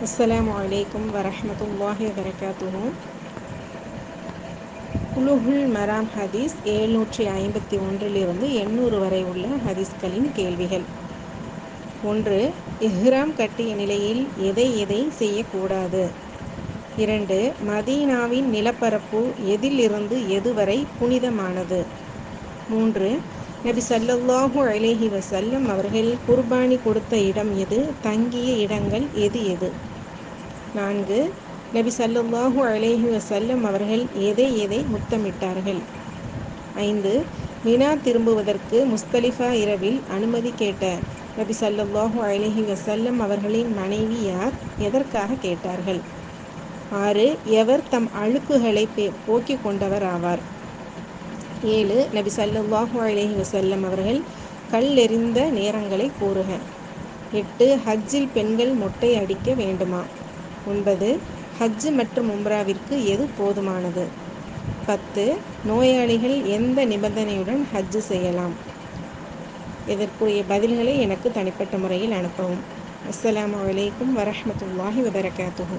அஸ்ஸலாமு அலைக்கும் வரஹ்மத்துல்லாஹி வபரகாத்துஹு. குலுகுல் மராம் ஹதீஸ் எழுநூற்றி ஐம்பத்தி ஒன்றிலிருந்து எண்ணூறு வரை உள்ள ஹதீஸ்களின் கேள்விகள். ஒன்று இஹ்ராம் கட்டிய நிலையில் எதை எதை செய்யக்கூடாது? இரண்டு மதீனாவின் நிலப்பரப்பு எதிலிருந்து எதுவரை புனிதமானது? மூன்று நபி ஸல்லல்லாஹு அலைஹி வஸல்லம் அவர்கள் குர்பானி கொடுத்த இடம் எது? தங்கிய இடங்கள் எது எது? நான்கு. நபி ஸல்லல்லாஹு அலேஹி வசல்லம் அவர்கள் எதை எதை முத்தமிட்டார்கள்? ஐந்து. மினா திரும்புவதற்கு முஸ்தலிஃபா இரவில் அனுமதி கேட்ட நபி ஸல்லல்லாஹு அலேஹி வசல்லம் அவர்களின் மனைவி யார்? எதற்காக கேட்டார்கள்? ஆறு. எவர் தம் அழுக்குகளை போக்கிக் கொண்டவர் ஆவார்? ஏழு. நபி ஸல்லல்லாஹு அலேஹி வசல்லம் அவர்கள் கல்லெறிந்த நேரங்களை கூறுக. எட்டு. ஹஜ்ஜில் பெண்கள் மொட்டை அடிக்க வேண்டுமா? ஒன்பது ஹஜ் மற்றும் உம்ராவிற்கு எது போதுமானது? பத்து நோயாளிகள் எந்த நிபந்தனையுடன் ஹஜ் செய்யலாம்? இதற்குரிய பதில்களை எனக்கு தனிப்பட்ட முறையில் அனுப்பவும். அஸ்லாம் அலைக்கும் வரமத்துல்லாஹி வபரகாத்துஹு.